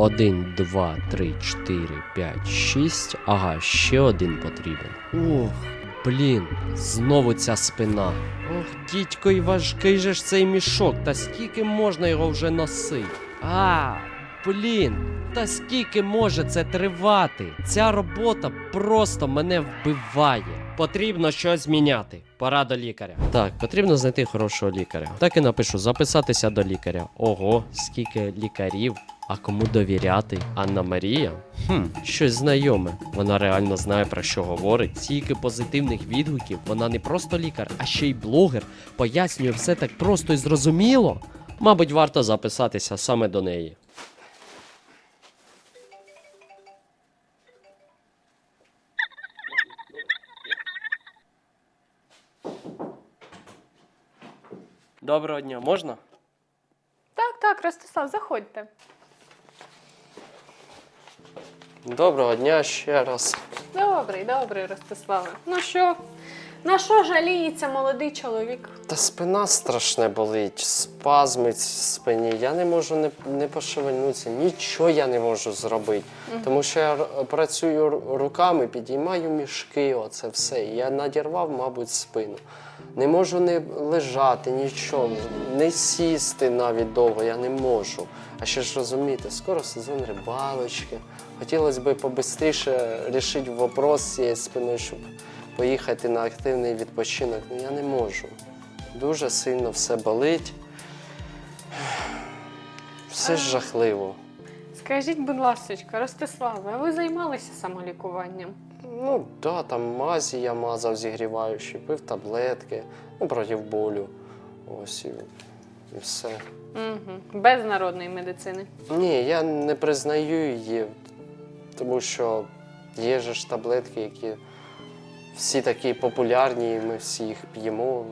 Один, два, три, чотири, п'ять, шість. Ага, ще один потрібен. Ух, блін, знову ця спина. Ох, дідько, і важкий же ж цей мішок, та скільки можна його вже носити? А, блін, та скільки може це тривати? Ця робота просто мене вбиває. Потрібно щось зміняти. Пора до лікаря. Так, потрібно знайти хорошого лікаря. Так і напишу: записатися до лікаря. Ого, скільки лікарів. А кому довіряти? Анна Марія? Хм, щось знайоме. Вона реально знає про що говорить. Стільки позитивних відгуків. Вона не просто лікар, а ще й блогер. Пояснює все так просто і зрозуміло. Мабуть, варто записатися саме до неї. Доброго дня, можна? Так, так, Ростислав, заходьте. Доброго дня ще раз. Добрий, добрий, Ростиславе. Ну що, на що жаліється молодий чоловік? Та спина страшне болить, спазми в спині. Я не можу не, не пошевельнутися, нічого я не можу зробити. Тому що я працюю руками, підіймаю мішки, оце все. Я надірвав, мабуть, спину. Не можу не лежати, нічого, не сісти навіть довго, я не можу. А ще ж розумієте, скоро сезон рибалочки. Хотілося б побистріше рішити вопрос з цією спиною, щоб поїхати на активний відпочинок. Ну я не можу. Дуже сильно все болить. Все ж жахливо. Скажіть, будь ласка, Ростиславе, а ви займалися самолікуванням? Ну, да, там мазі я мазав зігріваючи, пив таблетки, ну, проти болю. Ось і, і все. Угу. Без народної медицини. Ні, я не признаю її, тому що є же ж таблетки, які всі такі популярні, ми всі їх п'ємо.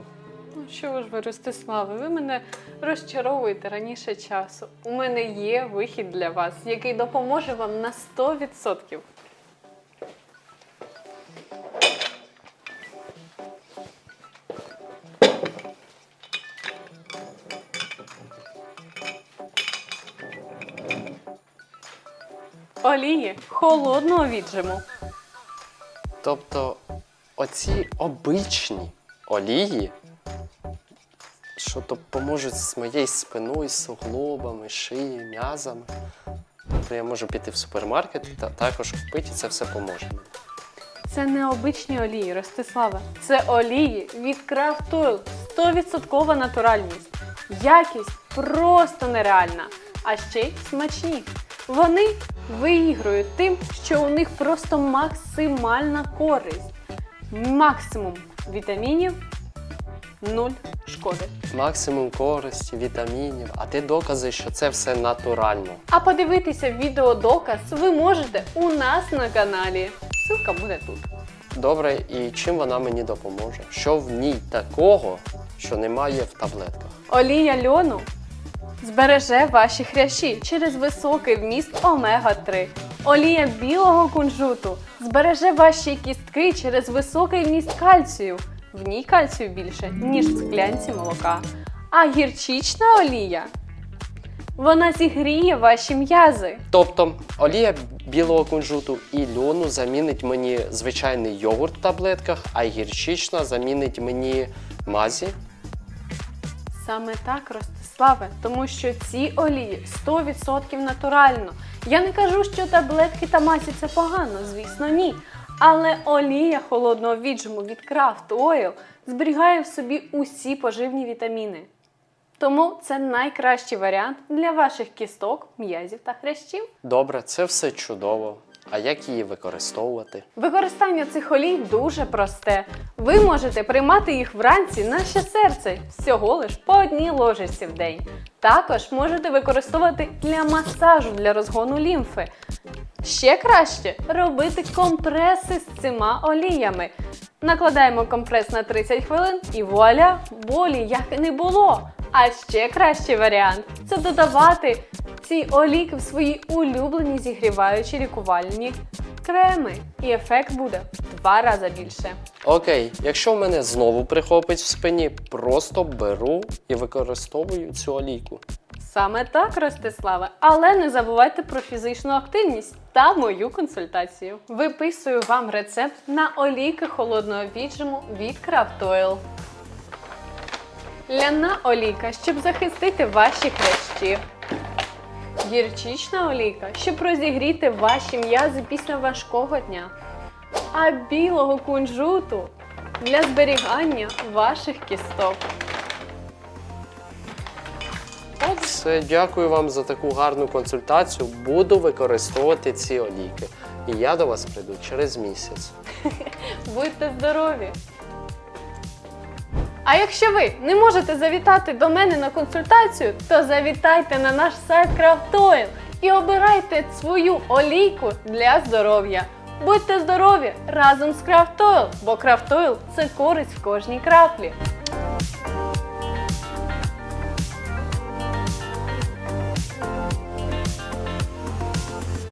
Ну що ж ви, Ростиславе, ви мене розчаровуєте раніше часу. У мене є вихід для вас, який допоможе вам на 100%. Олії холодного віджиму. Тобто оці обичні олії, що допоможуть з моєю спиною, суглобами, шиєю, м'язами. То я можу піти в супермаркет та також купити, і це все поможе. Це не обичні олії, Ростислава. Це олії від Craft Oil. 100% натуральність. Якість просто нереальна. А ще й смачні. Вони виігрують тим, що у них просто максимальна користь. Максимум вітамінів, нуль шкоди. Максимум користі, вітамінів, а ти докази, що це все натурально. А подивитися відеодоказ ви можете у нас на каналі. Ссылка буде тут. Добре, і чим вона мені допоможе? Що в ній такого, що немає в таблетках? Олія льону збереже ваші хрящі через високий вміст омега-3. Олія білого кунжуту збереже ваші кістки через високий вміст кальцію. В ній кальцію більше, ніж в склянці молока. А гірчична олія вона зігріє ваші м'язи. Тобто олія білого кунжуту і льону замінить мені звичайний йогурт в таблетках, а гірчична замінить мені мазі. Саме так, Ростиславе, тому що ці олії 100% натурально. Я не кажу, що таблетки та масі це погано, звісно, ні. Але олія холодного віджиму від Craft Oil зберігає в собі усі поживні вітаміни. Тому це найкращий варіант для ваших кісток, м'язів та хрящів. Добре, це все чудово. А як її використовувати? Використання цих олій дуже просте. Ви можете приймати їх вранці на ще серце, всього лиш по одній ложечці в день. Також можете використовувати для масажу для розгону лімфи. Ще краще робити компреси з цими оліями. Накладаємо компрес на 30 хвилин і вуаля, болі як і не було. А ще кращий варіант це додавати ці олійки в свої улюблені зігріваючі лікувальні креми. І ефект буде в два рази більше. Окей, якщо в мене знову прихопить в спині, просто беру і використовую цю олійку. Саме так, Ростиславе. Але не забувайте про фізичну активність та мою консультацію. Виписую вам рецепт на олійки холодного віджиму від Craft Oil. Ляна олійка, щоб захистити ваші хрящі. Гірчична олійка, щоб розігріти ваші м'язи після важкого дня. А білого кунжуту для зберігання ваших кісток. Все, дякую вам за таку гарну консультацію. Буду використовувати ці олійки. І я до вас прийду через місяць. Будьте здорові! А якщо ви не можете завітати до мене на консультацію, то завітайте на наш сайт Крафтойл і обирайте свою олійку для здоров'я. Будьте здорові разом з Крафтойл, бо Крафтойл це користь в кожній краплі.